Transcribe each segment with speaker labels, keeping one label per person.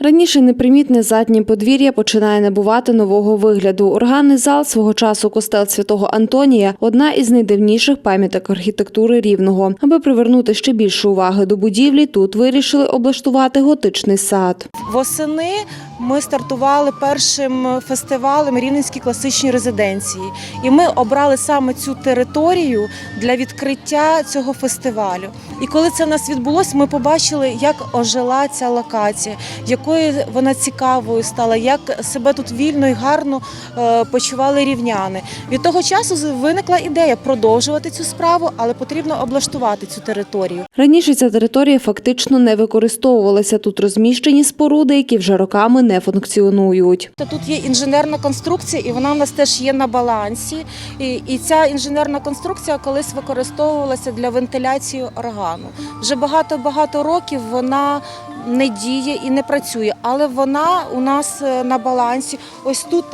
Speaker 1: Раніше непримітне заднє подвір'я починає набувати нового вигляду. Органний зал свого часу костел святого Антонія одна із найдавніших пам'яток архітектури рівного. Аби привернути ще більше уваги до будівлі, тут вирішили облаштувати готичний сад.
Speaker 2: Восени ми стартували першим фестивалем Рівненські класичні резиденції, і ми обрали саме цю територію для відкриття цього фестивалю. І коли це в нас відбулося, ми побачили, як ожила ця локація, якою вона цікавою стала, як себе тут вільно і гарно е, почували рівняни. Від того часу виникла ідея продовжувати цю справу, але потрібно облаштувати цю територію.
Speaker 1: Раніше ця територія фактично не використовувалася. Тут розміщені споруди, які вже роками не функціонують.
Speaker 2: Тут є інженерна конструкція, і вона в нас теж є на балансі. І, ця інженерна конструкція колись використовувалася для вентиляції органу. Вже багато-багато років вона не діє і не працює, але вона у нас е, на балансі. Ось тут,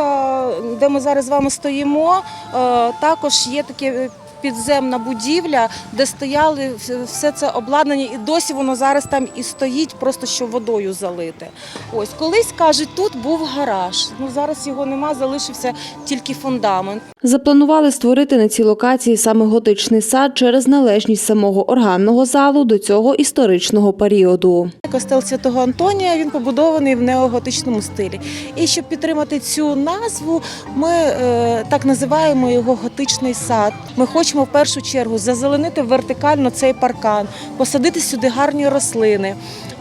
Speaker 2: де ми зараз з вами стоїмо, е, також є таке. Підземна будівля, де стояли все це обладнання, і досі воно зараз там і стоїть, просто що водою залите. Ось колись кажуть, тут був гараж. Ну зараз його нема, залишився тільки фундамент.
Speaker 1: Запланували створити на цій локації саме готичний сад через належність самого органного залу до цього історичного періоду.
Speaker 2: Костел Святого Антонія він побудований в неоготичному стилі. І щоб підтримати цю назву, ми е, так називаємо його готичний сад. Ми хочемо в першу чергу зазеленити вертикально цей паркан, посадити сюди гарні рослини.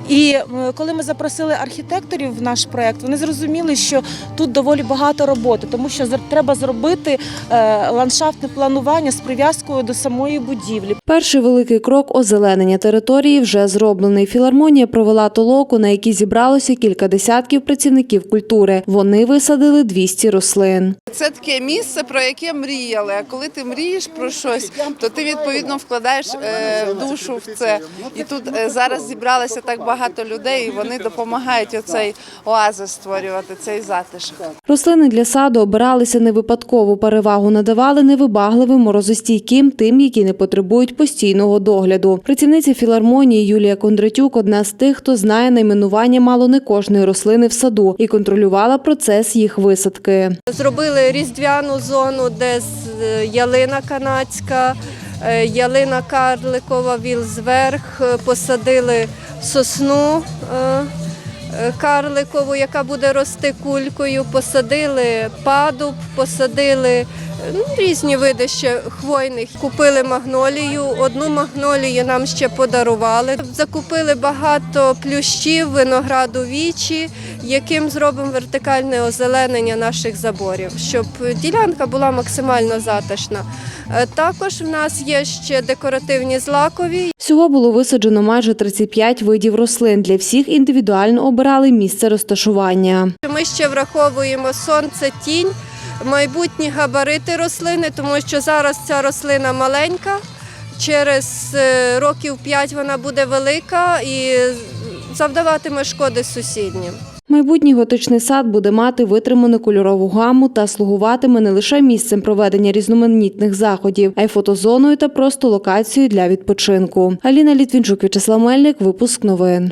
Speaker 2: І е, коли ми запросили архітекторів в наш проект, вони зрозуміли, що тут доволі багато роботи, тому що треба зробити е, ландшафтне планування з прив'язкою до самої будівлі.
Speaker 1: Перший великий крок озеленення території вже зроблений. Філармонія провела толоку, на якій зібралося кілька десятків працівників культури. Вони висадили 200 рослин.
Speaker 3: Це таке місце, про яке мріяли. А коли ти мрієш про щось, то ти відповідно вкладаєш е, душу в це. І тут зараз зібралося так багато людей, і вони допомагають оцей оазис створювати, цей затишок.
Speaker 1: Рослини для саду обиралися не випадково. Перевагу надавали невибагливим, морозостійким, тим, які не потребують постійного догляду. Працівниця філармонії Юлія Кондратюк одна з тих, хто знає найменування мало не кожної рослини в саду і контролювала процес їх висадки.
Speaker 4: Зробили різдвяну зону, де з- е, ялина канадська, е, ялина карликова, вілзверх, е, посадили сосну е, е, карликову, яка буде рости кулькою, посадили падуб, посадили ну, різні види ще хвойних. Купили магнолію, одну магнолію нам ще подарували. Закупили багато плющів, винограду вічі, яким зробимо вертикальне озеленення наших заборів, щоб ділянка була максимально затишна. Е, Також в нас є ще декоративні злакові,
Speaker 1: Всього було висаджено майже 35 видів рослин. Для всіх індивідуально обирали місце розташування.
Speaker 4: Ми ще враховуємо сонце, тінь, майбутні габарити рослини, тому що зараз ця рослина маленька. Через е, років 5 вона буде велика і завдаватиме шкоди сусіднім.
Speaker 1: Майбутній готичний сад буде мати витриману кольорову гаму та слугуватиме не лише місцем проведення різноманітних заходів, а й фотозоною та просто локацією для відпочинку. Аліна Літвінчук, В'ячеслав Мельник, випуск новин.